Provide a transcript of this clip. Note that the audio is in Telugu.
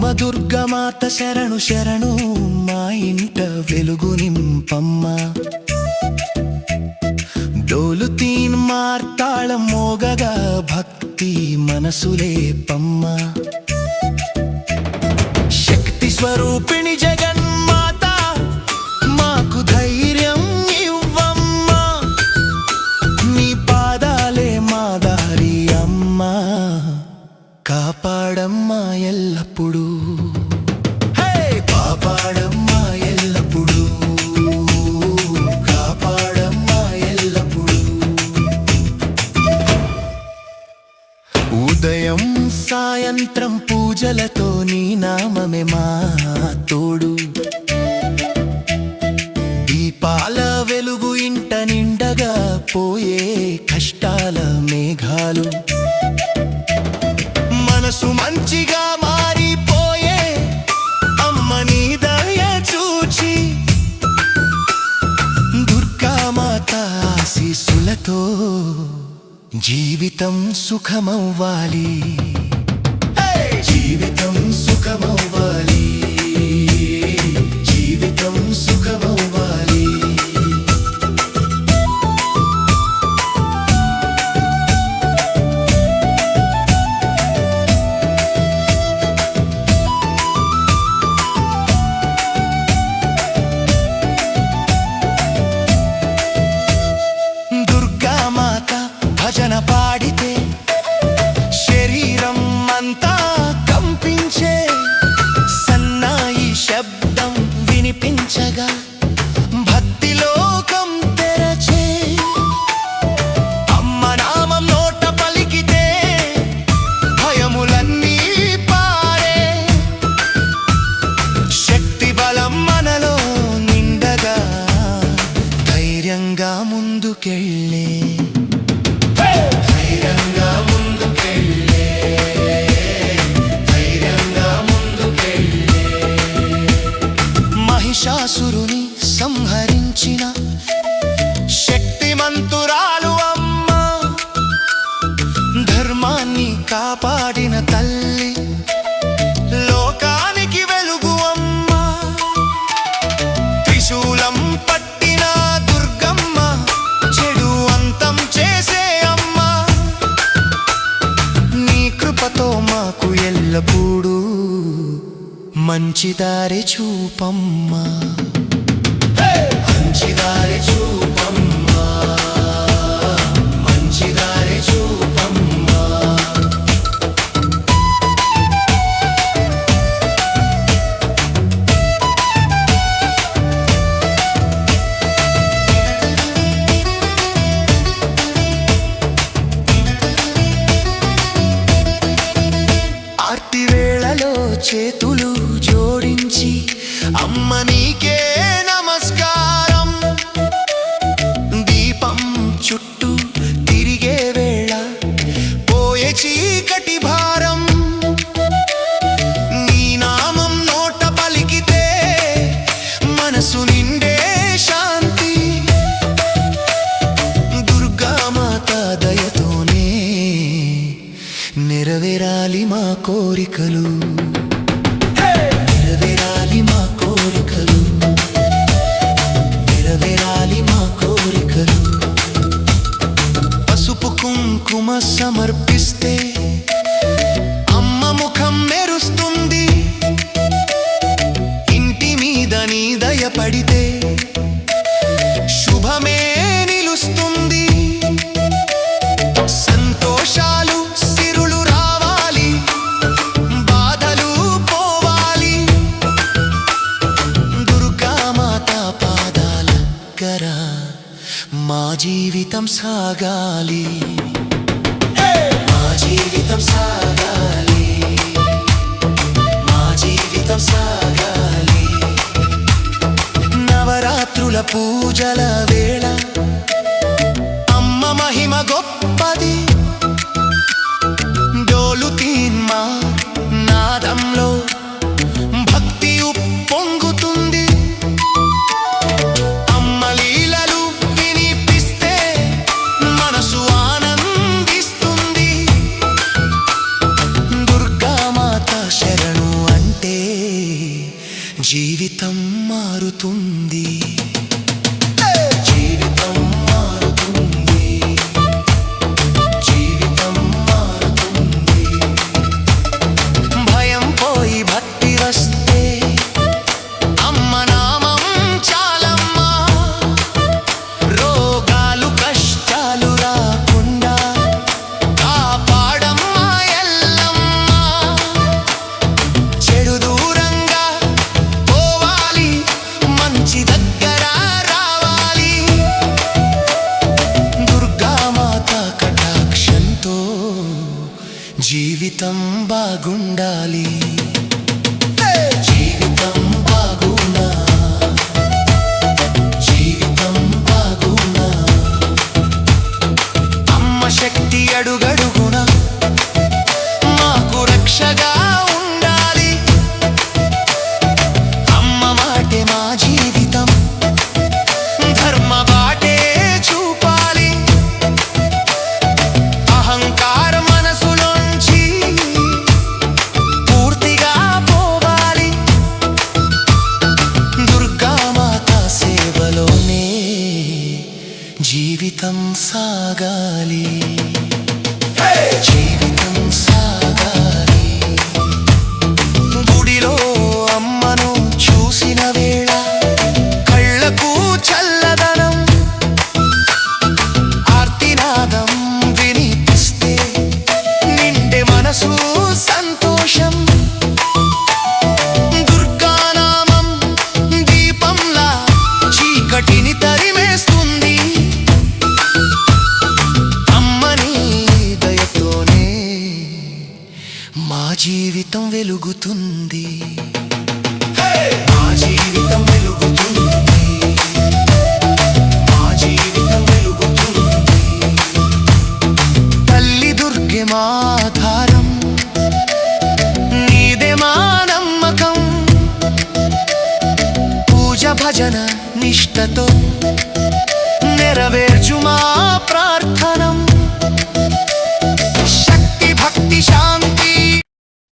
అమ్మ దుర్గమాత శరణు శరణు మా ఇంట వెలుగు నింపమ్మ. డోలు తీన్ మార్తాళం మోగగా భక్తి మనసులే పమ్మ. ఎల్లప్పుడూ. హే! కాపాడమ్మా ఎల్లప్పుడూ. కాపాడమ్మా ఎల్లప్పుడూ. ఉదయం సాయంత్రం పూజలతో నీ నామమే మా తోడు. దీపాల వెలుగు ఇంట నిండగా పోయే కష్టాల మేఘాలు. మనసు మంచిగా జీవితం సుఖమవ్వాలి. Okay. మంచి దారి చూపమ్మా. మంచి దారి చూపమ్మా. మంచి దారి చూపమ్మా. ఆర్తి వేళలో చేతులు అమ్మని జీవితం సాగాలి. మా జీవితం సాగాలి. మా జీవితం సాగాలి. నవరాత్రుల పూజల వేళ అమ్మ మహిమ గొప్పది. డోలు తీన్మా నాదంలో జీవితం మారుతుంది. Magali. వెలుగుతుంది. తల్లి దుర్గె మాధారం నీదే మా నమ్మకం. పూజ భజన నిష్టతో నెరవేర్చు మా ప్రార్థనం.